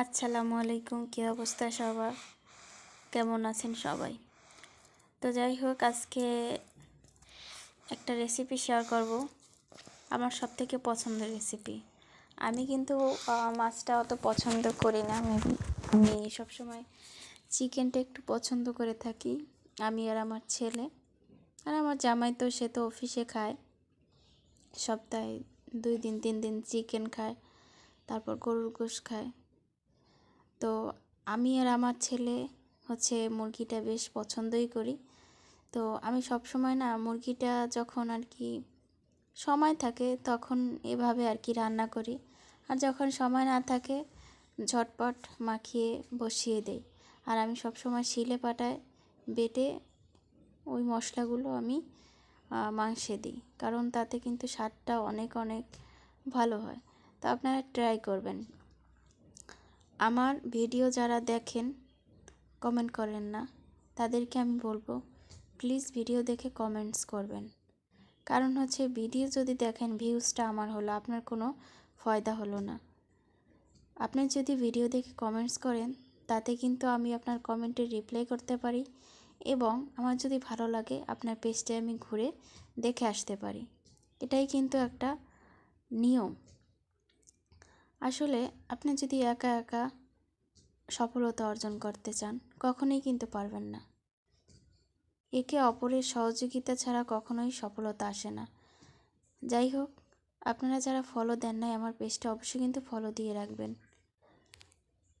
আসসালামু আলাইকুম, কী অবস্থা সবার? কেমন আছেন সবাই? তো যাই হোক, আজকে একটা রেসিপি শেয়ার করব। আমার সব থেকে পছন্দের রেসিপি আমি কিন্তু মাছটা অত পছন্দ করি না। আমি আমি সবসময় চিকেনটা একটু পছন্দ করে থাকি, আমি আর আমার ছেলে। আর আমার জামাই তো, সে তো অফিসে খায়। সপ্তাহে দুই দিন, তিন দিন চিকেন খায়, তারপর গরুর গোশ খায়। তো আমি আর আমার ছেলে হচ্ছে মুরগিটা বেশ পছন্দই করি। তো আমি সব সময় না মুরগিটা যখন আর কি সময় থাকে তখন এভাবে আর কি রান্না করি। আর যখন সময় না থাকে ঝটপট মাখিয়ে বসিয়ে দেই। আর আমি সব সময় শিলে পাটায় বেটে ওই মশলাগুলো আমি মাংসে দিই। কারণ তাতে কিন্তু স্বাদটা অনেক অনেক ভালো হয়। তো আপনারা ট্রাই করবেন। আমার ভিডিও যারা দেখেন কমেন্ট করেন না। তাদেরকে আমি বলব প্লিজ ভিডিও দেখে কমেন্টস করবেন। কারণ হচ্ছে ভিডিও যদি দেখেন ভিউজটা আমার হলো, আপনার কোনো ফয়দা হলো না। আপনি যদি ভিডিও দেখে কমেন্টস করেন, তাতে কিন্তু আমি আপনার কমেন্টে রিপ্লাই করতে পারি এবং আমার যদি ভালো লাগে, আপনার পেজটায় আমি ঘুরে দেখে আসতে পারি। এটাই কিন্তু একটা নিয়ম। আসলে আপনি যদি একা একা সফলতা অর্জন করতে চান, কখনোই কিন্তু পারবেন না। একে অপরের সহযোগিতা ছাড়া কখনোই সফলতা আসে না। যাই হোক, আপনারা যারা ফলো দেন নাই, আমার পেজটা অবশ্যই কিন্তু ফলো দিয়ে রাখবেন।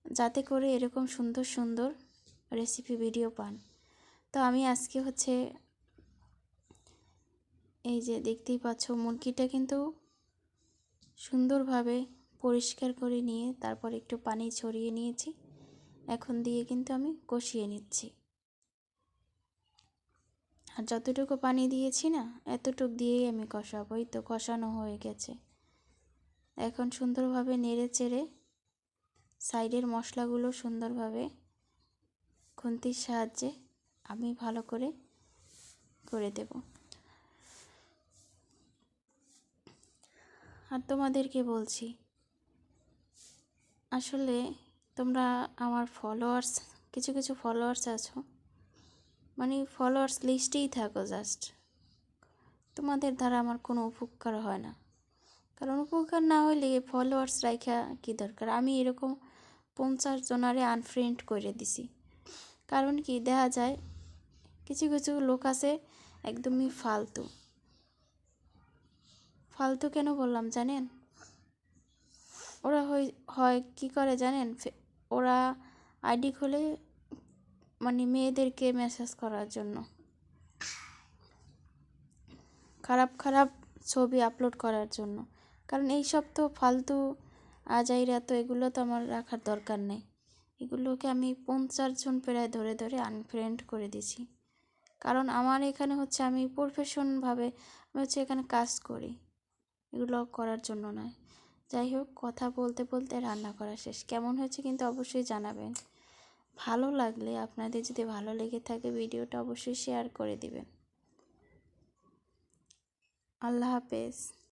যাতে করে এরকম সুন্দর সুন্দর রেসিপি ভিডিও পান। তো আমি আজকে হচ্ছে এই যে দেখতেই পাচ্ছ, মুরগিটা কিন্তু সুন্দরভাবে পরিষ্কার করে নিয়ে তারপর একটু পানি ছড়িয়ে নিয়েছি। এখন দিয়ে কিন্তু আমি কষিয়ে নিচ্ছি। আর যতটুকু পানি দিয়েছি না, এতটুকু দিয়েই আমি কষাবো। এই তো কষানো হয়ে গেছে। এখন সুন্দরভাবে নেড়ে চেড়ে সাইডের মশলাগুলো সুন্দরভাবে খুন্তির সাহায্যে আমি ভালো করে করে দেব। আর তোমাদেরকে বলছি আসলে তোমরা আমার ফলোয়ার্স কিছু কিছু ফলোয়ার্স আছো মানে ফলোয়ার্স লিস্টেই থাকো জাস্ট তোমাদের দ্বারা আমার কোনো উপকার হয় না। কারণ উপকার না হলে ফলোয়ার্স রাখা কী দরকার? আমি এরকম পঞ্চাশ জনারে আনফ্রেন্ড করে দিছি। কারণ কি? দেখা যায় কিছু কিছু লোক আছে একদমই ফালতু। ফালতু কেন বললাম জানেন? ওরা হয় হয় কী করে জানেন? ওরা আইডি খুলে মানে মেয়েদেরকে মেসেজ করার জন্য। খারাপ খারাপ ছবি আপলোড করার জন্য। কারণ এইসব তো ফালতু আজাইরা, তো এগুলো তো আমার রাখার দরকার নেই। এগুলোকে আমি পঞ্চাশ জন প্রায় ধরে ধরে আনফ্রেন্ড করে দিছি। কারণ আমার এখানে হচ্ছে আমি প্রফেশনভাবে আমি হচ্ছে এখানে কাজ করি। এগুলো করার জন্য নয়। যাই হোক, কথা বলতে বলতে রান্না করা শেষ। কেমন হয়েছে কিন্তু অবশ্যই জানাবেন। ভালো লাগলে আপনাদের যদি ভালো লেগে থাকে ভিডিওটা অবশ্যই শেয়ার করে দিবেন। আল্লাহ হাফেজ।